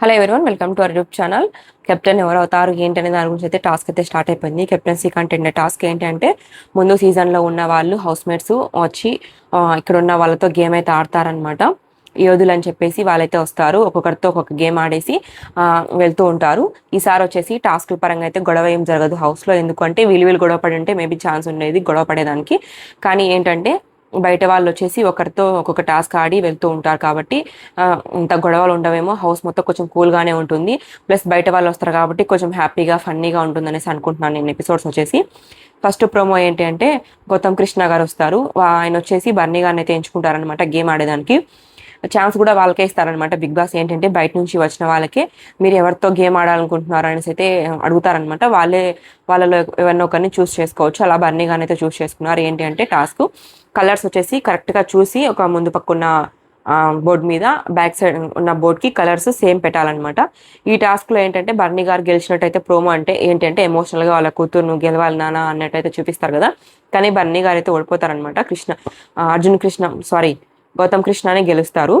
Hello everyone welcome to our YouTube channel captain ఎవరు అవుతారు ఏంటి అనే దాని గురించి అయితే టాస్క్ అయితే స్టార్ట్ అయిపోయింది. కెప్టెన్సీ కంటెంట్ టాస్క్ ఏంటంటే ముందు సీజన్లో ఉన్న వాళ్ళు హౌస్ మేట్స్ వచ్చి ఇక్కడ ఉన్న వాళ్ళతో గేమ్ అయితే ఆడతారనమాట యోధులు అని చెప్పేసి వాళ్ళైతే వస్తారు ఒక్కొక్కరితో ఒక్కొక్క గేమ్ ఆడేసి వెళ్తూ ఉంటారు. ఈసారి వచ్చేసి టాస్క్ల పరంగా అయితే గొడవ ఏం జరగదు హౌస్లో ఎందుకంటే వీళ్ళు వీళ్ళు గొడవ పడి ఉంటే మేబీ ఛాన్స్ ఉండేది గొడవ పడేదానికి. కానీ ఏంటంటే బయట వాళ్ళు వచ్చేసి ఒకరితో ఒక్కొక్క టాస్క్ ఆడి వెళ్తూ ఉంటారు కాబట్టి ఇంత గొడవలు ఉండవేమో హౌస్ మొత్తం కొంచెం కూల్గానే ఉంటుంది. ప్లస్ బయట వాళ్ళు వస్తారు కాబట్టి కొంచెం హ్యాపీగా ఫన్నీగా ఉంటుంది అనేసి అనుకుంటున్నాను నేను ఎపిసోడ్స్ వచ్చేసి. ఫస్ట్ ప్రోమో ఏంటి అంటే గౌతమ్ కృష్ణ గారు వస్తారు. ఆయన వచ్చేసి బర్నీ గారిని అయితే ఎంచుకుంటారనమాట గేమ్ ఆడేదానికి. ఛాన్స్ కూడా వాళ్ళకే ఇస్తారనమాట బిగ్ బాస్ ఏంటంటే బయట నుంచి వచ్చిన వాళ్ళకే మీరు ఎవరితో గేమ్ ఆడాలనుకుంటున్నారు అనేసి అయితే అడుగుతారనమాట వాళ్ళే వాళ్ళలో ఎవరినో ఒకరిని చూస్ చేసుకోవచ్చు. అలా బర్నీ గాని అయితే చూస్ చేసుకున్నారు. ఏంటి అంటే టాస్క్ కలర్స్ వచ్చేసి కరెక్ట్గా చూసి ఒక ముందు పక్కున్న బోర్డ్ మీద బ్యాక్ సైడ్ ఉన్న బోర్డ్కి కలర్స్ సేమ్ పెట్టాలన్నమాట. ఈ టాస్క్లో ఏంటంటే బర్నీ గారు గెలిచినట్టయితే ప్రోమో అంటే ఏంటంటే ఎమోషనల్గా వాళ్ళ కూతురును గెలవాలి నాన్న అన్నట్టయితే చూపిస్తారు కదా. కానీ బర్నీ గారు అయితే ఓడిపోతారనమాట కృష్ణ అర్జున్ కృష్ణ సారీ గౌతమ్ కృష్ణనే గెలుస్తారు.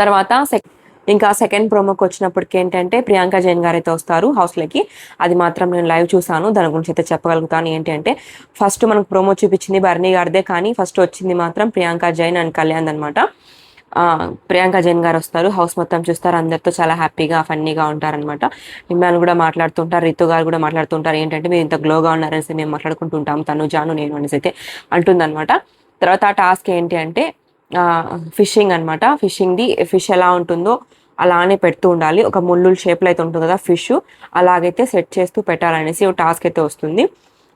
తర్వాత సెక్ ఇంకా సెకండ్ ప్రోమోకి వచ్చినప్పటికి ఏంటంటే ప్రియాంక జైన్ గారు అయితే వస్తారు హౌస్లోకి అది మాత్రం నేను లైవ్ చూసాను దాని గురించి అయితే చెప్పగలుగుతాను. ఏంటి అంటే ఫస్ట్ మనకు ప్రోమో చూపించింది బర్నీ గారిదే కానీ ఫస్ట్ వచ్చింది మాత్రం ప్రియాంక జైన్ అండ్ కళ్యాణ్ అనమాట ప్రియాంక జైన్ గారు వస్తారు. హౌస్ మొత్తం చూస్తారు. అందరితో చాలా హ్యాపీగా ఫన్నీగా ఉంటారనమాట మిమ్మల్ని కూడా మాట్లాడుతుంటారు. రితు గారు కూడా మాట్లాడుతుంటారు. ఏంటంటే మీరు ఇంత గ్లోగా ఉన్నారనేసి మేము మాట్లాడుకుంటుంటాం తను జాను నేను అనేసి అయితే అంటుందన్నమాట. తర్వాత ఆ టాస్క్ ఏంటి అంటే ఫిషింగ్ అనమాట ఫిషింగ్ది ఫిష్ ఎలా ఉంటుందో అలానే పెడుతూ ఉండాలి. ఒక ముళ్ళు షేప్లో అయితే ఉంటుంది కదా ఫిష్. అలాగైతే సెట్ చేస్తూ పెట్టాలనేసి ఒక టాస్క్ అయితే వస్తుంది.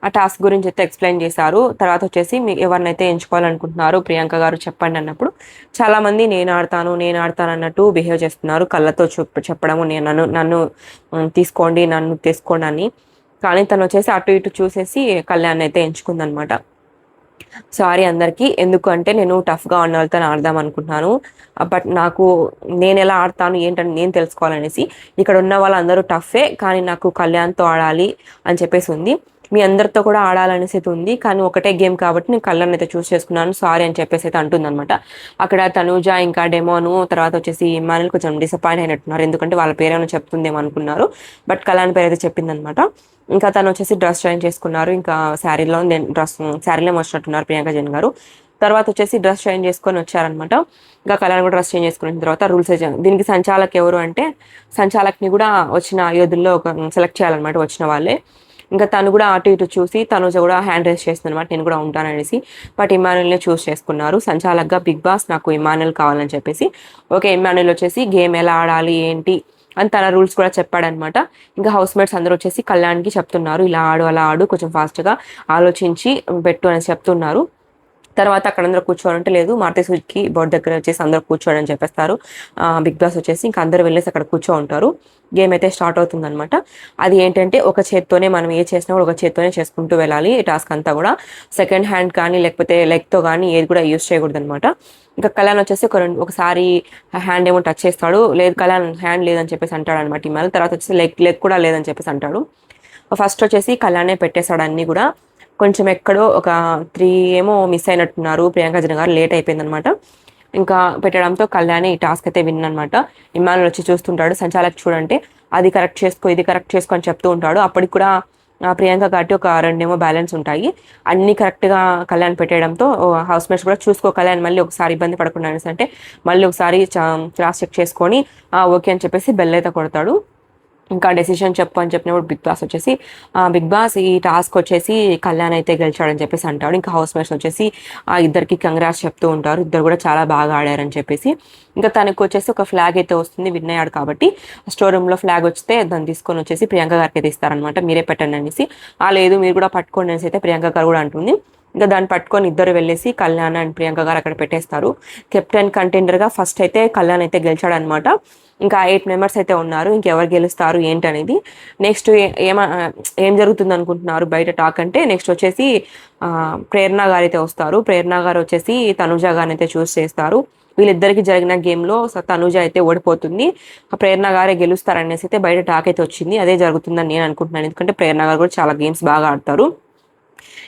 ఆ టాస్క్ గురించి అయితే ఎక్స్ప్లెయిన్ చేశారు. తర్వాత వచ్చేసి మీకు ఎవరినైతే ఎంచుకోవాలనుకుంటున్నారో ప్రియాంక గారు చెప్పండి అన్నప్పుడు. చాలామంది నేను ఆడతాను నేను ఆడతాను అన్నట్టు బిహేవ్ చేస్తున్నారు. కళ్ళతో చెప్ప చెప్పడము నేను నన్ను నన్ను తీసుకోండి నన్ను తీసుకోండి అని. కానీ తను వచ్చేసి అటు ఇటు చూసేసి కళ్యాణ్ అయితే ఎంచుకుందనమాట సారీ అందరికీ. ఎందుకంటే నేను టఫ్గా ఉన్న వాళ్ళతో ఆడదాం అనుకుంటున్నాను. బట్ నాకు నేను ఎలా ఆడతాను ఏంటని నేను తెలుసుకోవాలనేసి ఇక్కడ ఉన్న వాళ్ళందరూ టఫే కానీ నాకు కళ్యాణ్తో ఆడాలి అని చెప్పేసి ఉంది. మీ అందరితో కూడా ఆడాలనేసి అయితే ఉంది. కానీ ఒకటే గేమ్ కాబట్టి నేను కళ్యాణ్ అయితే చూస్ చేసుకున్నాను. సారీ అని చెప్పేసి అయితే అంటుందన్నమాట. అక్కడ తనూజ ఇంకా డెమోను తర్వాత వచ్చేసి మనల్ని కొంచెం డిసప్పాయింట్ అయినట్టున్నారు. ఎందుకంటే వాళ్ళ పేరేమైనా చెప్తుందేమో అనుకున్నారు. బట్ కళ్యాణ్ పేరు అయితే చెప్పిందనమాట ఇంకా తను వచ్చేసి డ్రెస్ జాయిన్ చేసుకున్నారు. ఇంకా శారీలో డ్రెస్ శారీలో వచ్చినట్టున్నారు ప్రియాంక జైన్ గారు. తర్వాత వచ్చేసి డ్రెస్ చేంజ్ చేసుకొని వచ్చారనమాట ఇంకా కళ్యాణ్ కూడా డ్రెస్ చేంజ్ చేసుకున్న తర్వాత రూల్స్ దీనికి సంచాలక్ ఎవరు అంటే సంచాలక్ని కూడా వచ్చిన యోధుల్లో ఒక సెలెక్ట్ చేయాలన్నమాట వచ్చిన వాళ్ళే. ఇంకా తను కూడా అటు ఇటు చూసి తను కూడా హ్యాండ్ రైస్ చేస్తుంది అనమాట నేను కూడా ఉంటాననేసి. బట్ ఇమానుయల్ని చూస్ చేసుకున్నారు. సంచాలక్గా బిగ్ బాస్ నాకు ఇమానుయల్ కావాలని చెప్పేసి. ఓకే ఇమానుయల్ వచ్చేసి గేమ్ ఎలా ఆడాలి ఏంటి? అని తన రూల్స్ కూడా చెప్పాడనమాట ఇంకా హౌస్ మేట్స్ అందరూ వచ్చేసి కళ్యాణ్కి చెప్తున్నారు. ఇలా ఆడు అలా ఆడు కొంచెం ఫాస్ట్గా ఆలోచించి పెట్టు అని చెప్తున్నారు. తర్వాత అక్కడ అందరూ కూర్చోవాలంటే లేదు. మారుతి సుజుకి బోర్డు దగ్గర వచ్చేసి అందరూ కూర్చోడని చెప్పేస్తారు. బిగ్ బాస్ వచ్చేసి ఇంకా అందరూ వెళ్ళేసి అక్కడ కూర్చో ఉంటారు గేమ్ అయితే స్టార్ట్ అవుతుందనమాట అది ఏంటంటే ఒక చేత్తోనే మనం ఏ చేసినా కూడా ఒక చేత్తోనే చేసుకుంటూ వెళ్ళాలి. ఈ టాస్క్ అంతా కూడా సెకండ్ హ్యాండ్ కానీ లేకపోతే లెగ్తో కానీ ఏది కూడా యూస్ చేయకూడదు అనమాట ఇంకా కళ్యాణ్ వచ్చేసి ఒక రెండు ఒకసారి హ్యాండ్ ఏమో టచ్ చేస్తాడు. లేదు కళ్యాణ్ హ్యాండ్ లేదని చెప్పేసి అంటాడు అనమాట ఈ మళ్ళీ తర్వాత వచ్చేసి లెగ్ లెగ్ కూడా లేదని చెప్పేసి అంటాడు. ఫస్ట్ వచ్చేసి కళ్యాణే పెట్టేశాడు అన్నీ కూడా. కొంచెం ఎక్కడో ఒక త్రీ ఏమో మిస్ అయినట్టున్నారు. ప్రియాంక జన గారు లేట్ అయిపోయిందనమాట ఇంకా పెట్టడంతో కళ్యాణి ఈ టాస్క్ అయితే విన్నమాట ఇమానుల్ వచ్చి చూస్తుంటాడు సంచాలక్ చూడంటే అది కరెక్ట్ చేసుకో ఇది కరెక్ట్ చేసుకో అని చెప్తూ ఉంటాడు. అప్పటికి కూడా ఆ, ప్రియాంక కాబట్టి ఒక రెండేమో బ్యాలెన్స్ ఉంటాయి. అన్ని కరెక్ట్గా కళ్యాణ్ పెట్టేయడంతో హౌస్ మేట్స్ కూడా చూసుకో కళ్యాణ్ మళ్ళీ ఒకసారి ఇబ్బంది పడకుండా అనేసి అంటే మళ్ళీ ఒకసారి క్రాస్ చెక్ చేసుకొని ఓకే అని చెప్పేసి బెల్ అయితే కొడతాడు. ఇంకా డెసిషన్ చెప్పు అని చెప్పినప్పుడు బిగ్ బాస్ వచ్చేసి బిగ్ బాస్ ఈ టాస్క్ వచ్చేసి కళ్యాణ్ అయితే గెలిచాడని చెప్పేసి అంటాడు. ఇంకా హౌస్ మేట్స్ వచ్చేసి ఆ ఇద్దరికి కంగ్రాట్స్ చెప్తూ ఉంటారు. ఇద్దరు కూడా చాలా బాగా ఆడారని చెప్పేసి. ఇంకా తనకు వచ్చేసి ఒక ఫ్లాగ్ అయితే వస్తుంది విన్ అయ్యాడు కాబట్టి స్టోర్ రూమ్లో ఫ్లాగ్ వస్తే దాన్ని తీసుకొని వచ్చేసి ప్రియాంక గారికి అయితే ఇస్తారనమాట మీరే పెట్టండి అనేసి. ఆ లేదు మీరు కూడా పట్టుకోండి అనేసి అయితే ప్రియాంక గారు కూడా అంటుంది. ఇంకా దాన్ని పట్టుకొని ఇద్దరు వెళ్ళేసి కళ్యాణ్ అండ్ ప్రియాంక గారు అక్కడ పెట్టేస్తారు. కెప్టెన్ కంటెండర్గా ఫస్ట్ అయితే కళ్యాణ్ అయితే గెలిచాడనమాట. ఇంకా ఎయిట్ మెంబర్స్ అయితే ఉన్నారు. ఇంకెవరు గెలుస్తారు ఏంటనేది. నెక్స్ట్ ఏమ ఏం జరుగుతుంది అనుకుంటున్నారు బయట టాక్ అంటే? నెక్స్ట్ వచ్చేసి ప్రేరణ గారు అయితే వస్తారు. ప్రేరణ గారు వచ్చేసి తనుజ గారిని అయితే చూస్ చేస్తారు. వీళ్ళిద్దరికి జరిగిన గేమ్లో తనుజ అయితే ఓడిపోతుంది. ఆ ప్రేరణ గారే గెలుస్తారనేసి అయితే బయట టాక్ అయితే వచ్చింది. అదే జరుగుతుందని నేను అనుకుంటున్నాను. ఎందుకంటే ప్రేరణ గారు కూడా చాలా గేమ్స్ బాగా ఆడతారు.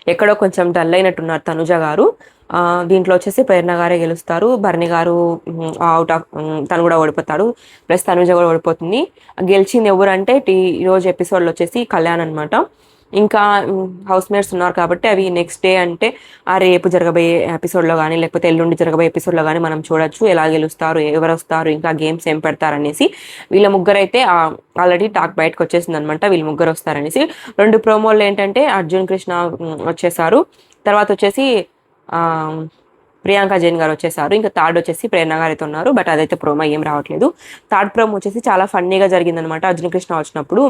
ఎక్కడో కొంచెం డల్ అయినట్టున్నారు తనుజ గారు. ఆ, దీంట్లో వచ్చేసి ప్రేరణ గారే గెలుస్తారు. భరణి గారు అవుట్ ఆఫ్ తను కూడా ఓడిపోతాడు. ప్లస్ తనుజ కూడా ఓడిపోతుంది. గెలిచింది ఎవరు అంటే ఈ రోజు ఎపిసోడ్లో వచ్చేసి కళ్యాణ్ అనమాట ఇంకా హౌస్ మేట్స్ ఉన్నారు కాబట్టి అవి నెక్స్ట్ డే అంటే ఆ రేపు జరగబోయే ఎపిసోడ్లో కానీ లేకపోతే ఎల్లుండి జరగబోయే ఎపిసోడ్లో కానీ మనం చూడొచ్చు ఎలా గెలుస్తారు ఎవరు వస్తారు ఇంకా గేమ్స్ ఏం పెడతారు అనేసి వీళ్ళ ముగ్గురు అయితే ఆల్రెడీ టాక్ బయటకు వచ్చేసింది అనమాట వీళ్ళు ముగ్గురు వస్తారనేసి. రెండు ప్రోమోలు ఏంటంటే అర్జున్ కృష్ణ వచ్చేసారు. తర్వాత వచ్చేసి ప్రియాంక జైన్ గారు వచ్చేసారు. ఇంకా థర్డ్ వచ్చేసి ప్రేరణ గారు అయితే ఉన్నారు బట్ అదైతే ప్రోమో ఏం రావట్లేదు. థర్డ్ ప్రోమో వచ్చేసి చాలా ఫన్నీగా జరిగిందనమాట అర్జున్ కృష్ణ వచ్చినప్పుడు.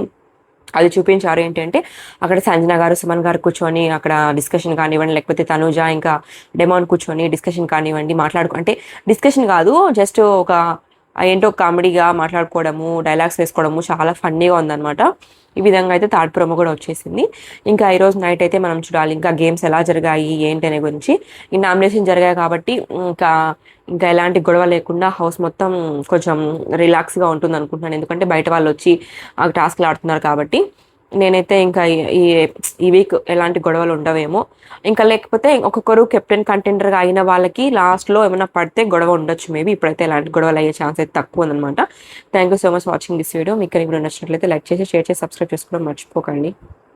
అది చూపించారు ఏంటంటే అక్కడ సంజన గారు సుమన్ గారు కూర్చొని అక్కడ డిస్కషన్ కానివ్వండి లేకపోతే తనుజ ఇంకా డెమాన్ కూర్చొని డిస్కషన్ కానివ్వండి మాట్లాడుకో అంటే డిస్కషన్ కాదు జస్ట్ ఒక ఏంటో కామెడీగా మాట్లాడుకోవడము డైలాగ్స్ వేసుకోవడము చాలా ఫన్నీగా ఉందన్నమాట. ఈ విధంగా అయితే థర్డ్ ప్రోమో కూడా వచ్చేసింది. ఇంకా ఈ రోజు నైట్ అయితే మనం చూడాలి. ఇంకా గేమ్స్ ఎలా జరిగాయి ఏంటి అనే గురించి. ఈ నామినేషన్ జరిగాయి కాబట్టి ఇంకా ఇంకా ఎలాంటి గొడవ లేకుండా హౌస్ మొత్తం కొంచెం రిలాక్స్గా ఉంటుంది అనుకుంటున్నాను ఎందుకంటే బయట వాళ్ళు వచ్చి ఆ టాస్క్లు ఆడుతున్నారు కాబట్టి. నేనైతే ఇంకా ఈ- ఈ వీక్ ఎలాంటి గొడవలు ఉండవేమో. ఇంకా లేకపోతే ఒక్కొక్కరు కెప్టెన్ కంటెండర్గా అయిన వాళ్ళకి లాస్ట్లో ఏమైనా పడితే గొడవ ఉండొచ్చు మేబీ ఇప్పుడైతే ఎలాంటి గొడవలు అయ్యే ఛాన్స్ అయితే తక్కువ ఉందన్నమాట. Thank you so much watching this video మీకు ఇక్కడ వీడియో నచ్చినట్లయితే లైక్ చేసి షేర్ చేసి సబ్స్క్రైబ్ చేసుకోవడం మర్చిపోకండి.